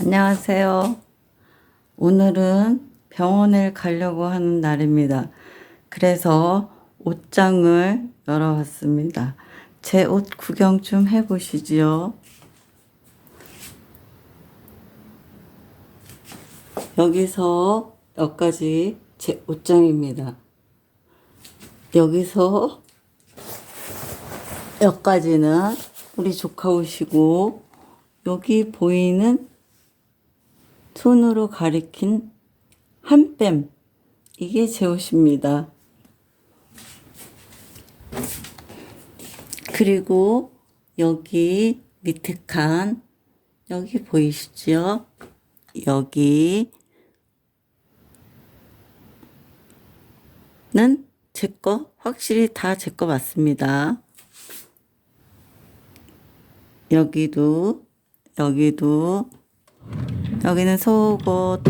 안녕하세요. 오늘은 병원을 가려고 하는 날입니다. 그래서 옷장을 열어봤습니다. 제 옷 구경 좀 해보시지요. 여기서 여기까지 제 옷장입니다. 여기서 여기까지는 우리 조카 옷이고 여기 보이는 손으로 가리킨 한뺨 이게 제 옷입니다. 그리고 여기 밑에 칸 여기 보이시죠? 여기 는 제 거 확실히 다 제 거 맞습니다. 여기도 여기도 여기는 속옷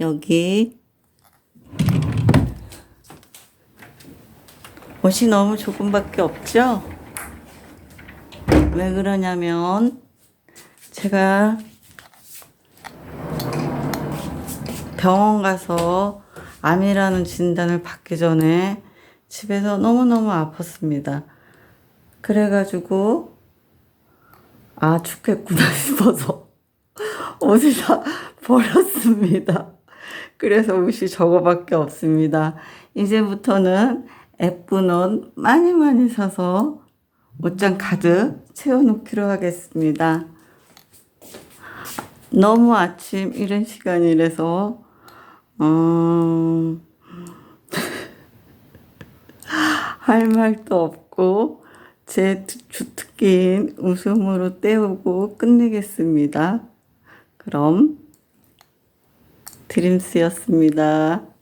여기 옷이 너무 조금밖에 없죠? 왜 그러냐면 제가 병원 가서 암이라는 진단을 받기 전에 집에서 너무너무 아팠습니다. 그래가지고 아 죽겠구나 싶어서 옷을 다 버렸습니다. 그래서 옷이 저거밖에 없습니다. 이제부터는 예쁜 옷 많이 많이 사서 옷장 가득 채워놓기로 하겠습니다. 너무 아침 이른 시간이라서 음, 할 말도 없고 제 주특기인 웃음으로 때우고 끝내겠습니다. 그럼 드림스였습니다.